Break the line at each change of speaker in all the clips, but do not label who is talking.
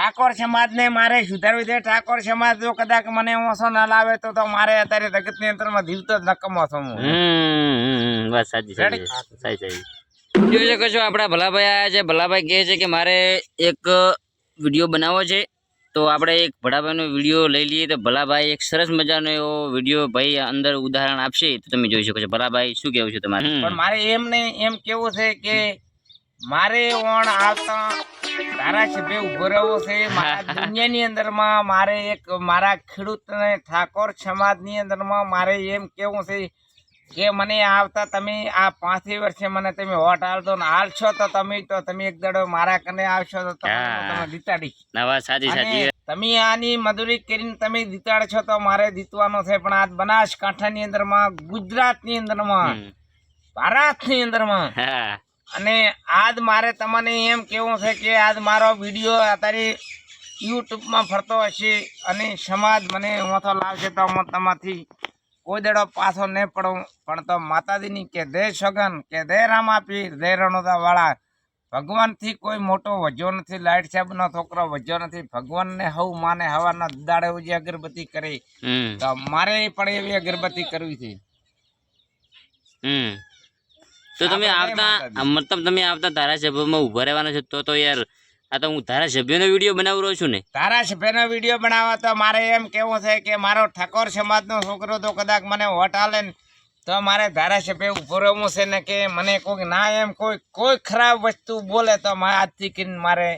ઠાકોર સમાજને મારે સુધારવી છે. ઠાકોર સમાજ જો કદાચ મને ઓછો ના લાવે તો તો મારે અત્યારે જગતની અંદરમાં જીવતો જ નકમો છું હું.
બસ સાચી સાચી સાચી જોઈ શકો છો આપણા ભલાભાઈ આયા છે. ભલાભાઈ કહે છે કે મારે એક વીડિયો બનાવવો છે. તો આપણે એક ભલાભાઈનો વીડિયો લઈ લઈએ. તો ભલાભાઈ એક સરસ મજાનો એવો વીડિયો ભાઈ અંદર ઉદાહરણ આપશે. તો તમે જોઈ શકો છો. ભલાભાઈ શું કેવું છે તમારે?
પણ મારે એમ ને એમ કેવું છે કે મારે ઓણ આવતા ધારાસભ્ય ઊભો રહ્યો છે. દુનિયાની અંદરમાં મારે એક મારા ખેડૂત ને ઠાકોર સમાજની અંદરમાં મારે એમ કેવું છે કે મને આવતા તમે આ પાંચે વર્ષે મને તમે વોટ આવતો ને હાલશો તો તમે તો તમે એક દડો મારા કને આવશો તો તમે
દીતાડી સાચી સાચી.
તમે આની મજૂરી કરીને તમે જીતાડશો તો મારે જીતવાનો છે. પણ આ બનાસકાંઠાની અંદરમાં ગુજરાતની અંદરમાં. ભારતની અંદરમાં અને આજ મારે તમને એમ કેવું છે કે આજ મારો વીડિયો અત્યારે યુટ્યુબમાં ફરતો હશે અને સમાજ મને મોથો લાવશે તો હું તમાથી કોઈ દડો પાછો નહીં પડું. પણ તો માતાજીની કે દે સગન કે દે રામાપી દે રણોદાવાળા ભગવાનથી કોઈ મોટો વજ્યો નથી લાઈટ સાહેબનો છોકરો વજ્યો નથી ભગવાનને હવ માને હવાના દાડે જે અગરબત્તી કરી. તો મારે પણ એવી અગરબત્તી કરવી છે.
હમ. તો તમે આવતા મતલબ તમે આવતા ધારાસભ્યમાં ઊભા રહેવાના છો તો તો યાર આ તો હું ધારાસભ્યનો વીડિયો બનાવી રહ્યો છું ને.
ધારાસભ્યનો વીડિયો બનાવવા તો મારે એમ કેવું છે કે મારો ઠાકોર સમાજનો છોકરો તો કદાચ મને વોટ આલે ને તો મારે ધારાસભ્ય ઊભો રહેવું છે ને કે મને કોઈ ના એમ કોઈ કોઈ ખરાબ વસ્તુ બોલે તો આજથી કરીને મારે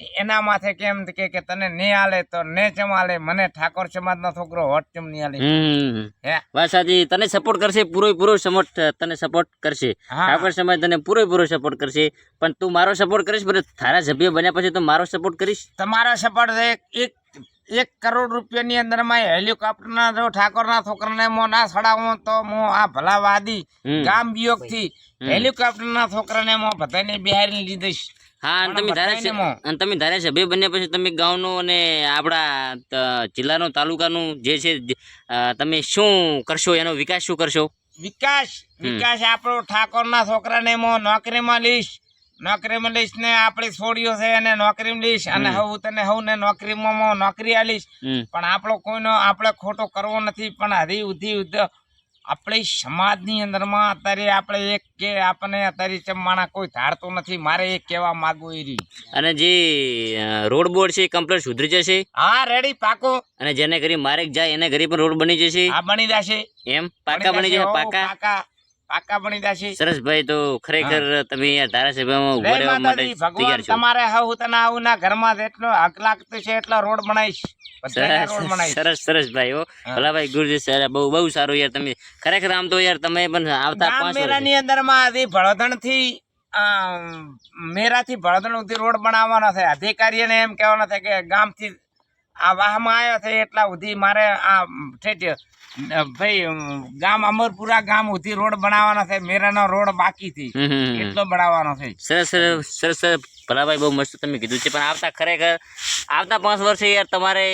એના માથે કેમ કે કે તને નહીં આલે તો ને ચમ આલે મને ઠાકોર સમાજનો છોકરો હોટ ચમ નહીં આલે હે?
વાત તને સપોર્ટ કરશે પૂરો પૂરો સપોર્ટ તને સપોર્ટ કરશે. ઠાકોર સમાજ તને પૂરેપૂરો સપોર્ટ કરશે. પણ તું મારો સપોર્ટ કરીશ પણ ધારાસભ્ય બન્યા પછી તો મારો સપોર્ટ કરીશ?
તમારો સપોર્ટ એક એક કરોડ રૂપિયાની અંદરમાં હેલિકોપ્ટરના જો ઠાકોરના છોકરાને મો ના સડાવો તો મો આ ભલા
વાદી
ગામ વિયોગથી હેલિકોપ્ટરના છોકરાને મો બધાને બિહારી લીધીશ.
હા અને તમે
ધારે
અને તમે ધારાસભ્ય બન્યા પછી તમે ગામનું અને આપણા જિલ્લાનું તાલુકાનું જે છે તમે શું કરશો? એનો વિકાસ શું કરશો?
વિકાસ વિકાસ આપણો ઠાકોરના છોકરાને મો નોકરીમાં લઈશ. નોકરીમાં લઈશ ને આપણી છોડીઓ છે એને નોકરીમાં લઈશ અને હું તને હું ને નોકરીમાં નોકરી આલીશ. પણ આપણો કોઈનો આપણે ખોટો કરવો નથી પણ હરી ઉધી ઉધ આપણી સમાજની અંદરમાં અત્યારે આપણે એક કે આપણને અત્યારે ચમાણા કોઈ ધારતો નથી મારે એ કહેવા માંગુ એ
અને જે રોડ બોર્ડ છે કમ્પ્લીટ સુધરી જશે?
હા રેડી પાકો.
અને જેને ઘરે મારે જાય એને ઘરે પણ રોડ બની જશે?
આ બની જશે.
એમ? પાકા બની જશે. પાકા?
પાકા. પાકા બની જશે.
સરસ ભાઈ તો ખરેખર તમે ધારાસભ્યમાં
ઊભો
રહેવા માટે તૈયાર છો.
તમારે હું તને આવું ના ઘરમાં જેટલો હક લાગતો છે એટલો રોડ બનાવીશ.
સરસ સરસ ભાઈ હો. ભલાભાઈ ગુરુજી સર બહુ બહુ સારું યાર તમે. ખરેખર આમ તો યાર તમે પણ આવતા
મેરાની પાંચમાં અંદરમાં હજી ભળોદણથી મેરા થી ભળોદણ સુધી રોડ બનાવવાનો છે. અધિકારીને એમ કહેવાનો છે કે ગામથી આ વાહમાં આવ્યો છે એટલા સુધી મારે આ ઠેઠ ભાઈ ગામ અમરપુરા ગામ સુધી રોડ બનાવવાનો છે. મેરાનો રોડ બાકી થી. એટલો બનાવવાનો છે.
સરસ સરસ ભલાભાઈ બહુ મસ્ત તમે કીધું છે. પણ આવતા ખરેખર આવતા પાંચ વર્ષે યાર તમારે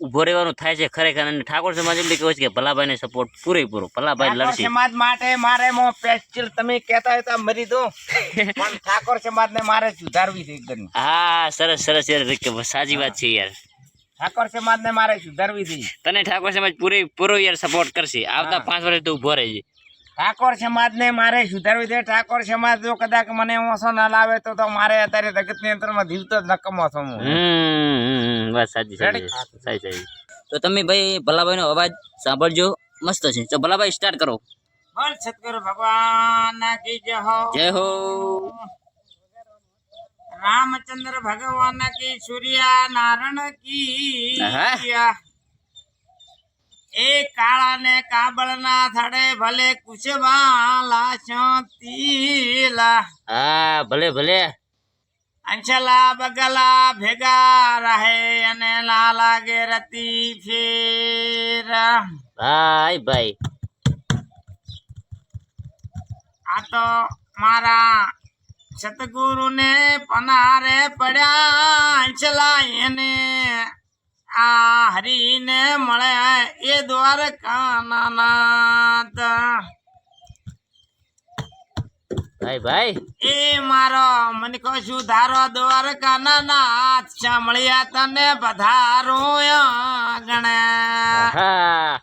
ઊભો રહેવાનું થાય છે ખરેખર. અને ઠાકોર સમાજ એટલે કેવું છે કે ભલાભાઈને સપોર્ટ પૂરેપૂરો. ભલાભાઈ લડશે.
સમાજ માટે મારે મો પેસ્ટિલ તમે કહેતા હોય તો મરી દો. પણ ઠાકોર સમાજ ને મારે સુધારવી છે એકદમ.
હા સરસ સરસ યાર. સાચી વાત છે યાર.
ઠાકોર સમાજ ને મારે સુધારવી છે.
તને ઠાકોર સમાજ પૂરી પૂરો યાર સપોર્ટ કરશે. આવતા પાંચ વર્ષ તો ઊભો રહેજે.
ઠાકોર સમાજ ને મારે સુધારવી છે. ઠાકોર સમાજ જો કદાચ મને ઓછો ના લાવે તો તો મારે અત્યારે જગતની અંદરમાં જીવતો જ નકમો છું હું.
વાત સાચી સાચી? સાચી તો તમે ભાઈ ભલાભાઈ નો અવાજ સાંભળજો. મસ્ત છે. તો ભલાભાઈ સ્ટાર્ટ કરો.
બોલ સતગુરુ ભગવાન કી જય હો.
જય હો.
રામચંદ્ર ભગવાન કી સૂર્યા નારાયણ કી. એ કાળા ને કાબળ ના થડે ભલે કુશવાલા શાંતિલા
હા ભલે ભલે.
અંશલા બગલા ભેગા રહે અને ના લાગે રતી ફેર.
ભાઈ ભાઈ.
આ તો મારા સતગુરુ ને પનારે પડ્યા એને આ હરીને મળે એ દ્વારકા નાથ
ભાઈ ભાઈ.
એ મારો મને કહો ધારો દ્વારકા ના નાથ સાંભળ્યા તને પધારો ગણે.
હા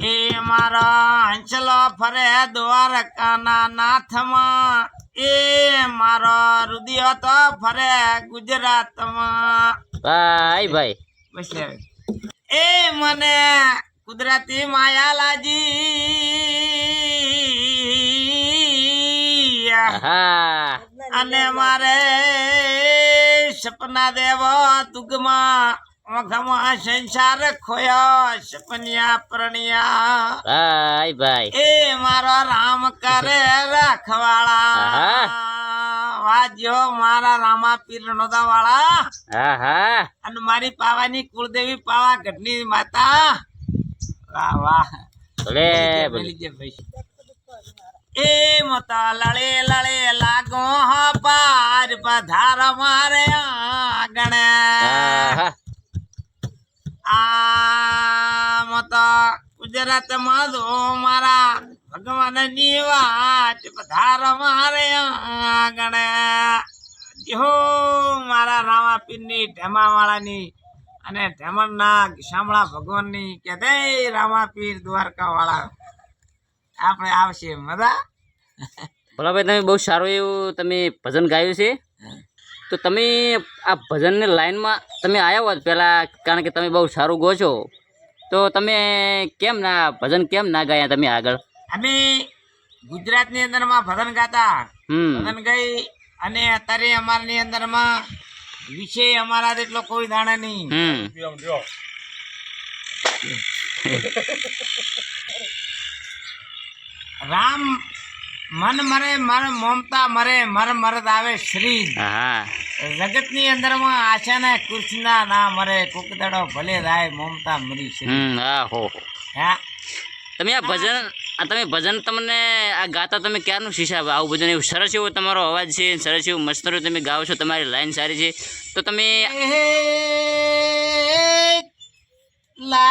એ મારો અંચલો ફરે દ્વારકાના નાથમાં. એ મારો રુદિયો તો ફરે ગુજરાતમાં.
ભાઈ ભાઈ.
બસ એ મને કુદરતી માયા લાજી અને મારે સપના દેવો તુગમાં. ઓઘમાં સંસાર ખોયો સપનિયા પ્રણિયા
ભાઈ ભાઈ
એ મારો રામ કરે રાખવાળા વાજ્યો મારા રામા પીર નોદા વાળા
હા હા
અને મારી પાવાની કુળદેવી પાવાગઢની માતા વાહ વાહ
ભલે ભલે
બોલી જે ભાઈ એ મતા લળે લળે લાગો હા પાર પધાર મારે આંગણે
હા
આ ગુજરાતમાં તો મારા. ભગવાનની વાત પધાર મારે આગળ. જો મારા રામા પીરની ઢેમા વાળાની અને ઢેમણના શામળા ભગવાનની કે દે રામા પીર દ્વારકા વાળા આપણે આવશે. મજા?
ભલાભાઈ, તમે બહુ સારું એવું તમે ભજન ગાયું છે. તો તમે આ ભજનની લાઈનમાં તમે આવ્યા હોત પહેલાં કારણ કે તમે બહુ સારું ગો છો. તો તમે કેમ ના ભજન કેમ ના ગાયા તમે આગળ?
અમે ગુજરાતની અંદરમાં ભજન ગાતા. ભજન ગઈ અને અત્યારે અમારની અંદરમાં વિષય અમારા જેટલો કોઈ દાણા નહીં. રામ મન મરે મર મમતા મરે મર મરદ આવે શ્રી.
હા.
જગતની અંદરમાં આશાના કૃષ્ણના ના મરે કુકદડો ભલે રાય મમતા મરી શ્રી.
હા હો હો. તમે આ ભજન આ તમે ભજન તમને આ ગાતા તમે ક્યારનું શીશા આવું ભજન એવું સરસ એવો તમારો અવાજ છે સરસ એવું મસ્ત તમે ગાઓ છો તમારી લાઈન સારી છે. તો તમે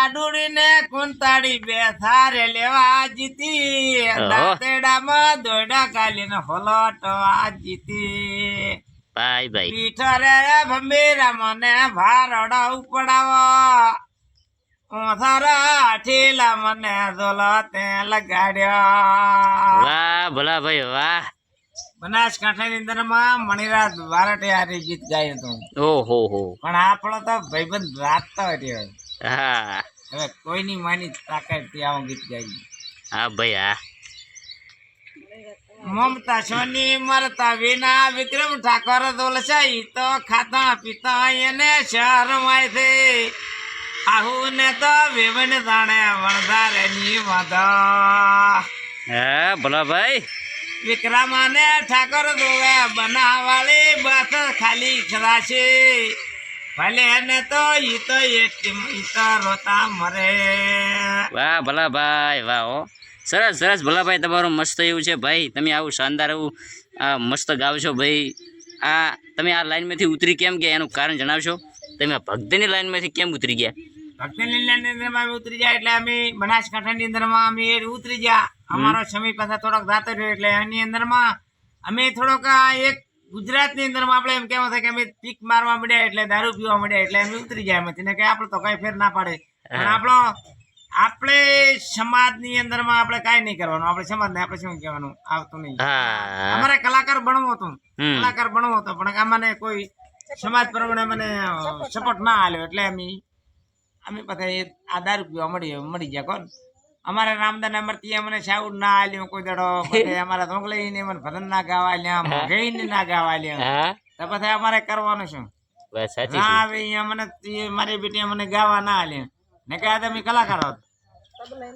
લાડુડી ને કુંતાડી બે થારે લેવા જીતી. દાંતેડામાં દોડા કાલીને હોલટવા જીતી.
ભાઈ ભાઈ.
પીઠરે ભંભીરા મને ભારડા ઉપડાવો. ઓથારા ઠેલા મને ઝોલો તે લગાડ્યો.
વાહ ભલા ભાઈ વાહ.
બનાસકાંઠાની અંદરમાં મણિરાજ વારટે આરી ગીત ગાયું હતું.
ઓહો હો.
પણ આપણો તો ભાઈબંધ રાતતો રહ્યો
હા.
હવે કોઈની માની તાકાતથી આવું ગીત ગાઈ
હા ભાઈ હા.
મમતા સોની મરતા વિના વિક્રમ ઠાકોર દોલસાઈ તો ખાતા પીતા એને શરમાય છે. આહુ ને તો વેવન જાણે વણધારે ની માધા
હે ભલા ભાઈ.
વિક્રમાને ઠાકોર દોવે બનાવાળી બસ ખાલી ખરાશે ભલે એને તો ઈ તો ઈ તો રોતા મરે.
વાહ ભલા ભાઈ વાહ ઓ સરસ સરસ ભલા ભાઈ તમારું મસ્ત એવું છે. ભાઈ તમે આવું શાનદાર એવું આ મસ્ત ગાવ છો ભાઈ. આ તમે આ લાઈનમાંથી ઉતરી કેમ ગયા? એનું કારણ જણાવશો? તમે આ ભક્તિની લાઈનમાંથી કેમ ઉતરી ગયા?
ભક્તિ લીલાની અંદરમાં ઉતરી જાય એટલે અમે બનાસકાંઠાની અંદરમાં અમે ઉતરી ગયા. અમારો સમય પાછા થોડોક જાતો રહ્યો એટલે એની અંદરમાં અમે થોડોક આ એક ગુજરાતની અંદરમાં આપણે એમ કહેવા થાય કે અમે પીક મારવા મળ્યા એટલે દારૂ પીવા મળ્યા એટલે એમ ઉતરી જાય એમાંથી ને કે આપણે તો કઈ ફેર ના પાડે. પણ આપણો આપણે સમાજની અંદરમાં આપણે કાંઈ નહીં કરવાનું. આપણે સમાજને આપણે શું કહેવાનું? આવતું નહીં. અમારે કલાકાર બનવું હતું. કલાકાર બનવું હતો પણ અમને કોઈ સમાજ પ્રમાણે મને સપોર્ટ ના આલ્યો. એટલે અમે અમે પછી આ દારૂ પીવા મળી મળી ગયા કોણ? અમારે રામદાન અમરતી અમને શાઉડ ના આલ્યો કોઈ દડો અમારા ધોંગલી ને મને ભજન ના ગાવા લ્યા મોઘઈ ને ના ગાવા આલ્યા.
હા.
તો પછી અમારે કરવાનું શું?
બસ સાચી
ના આવે મને મારી બેટી મને ગાવા ના આલ્યા. ને કહ્યા તમે કલાકાર હોત.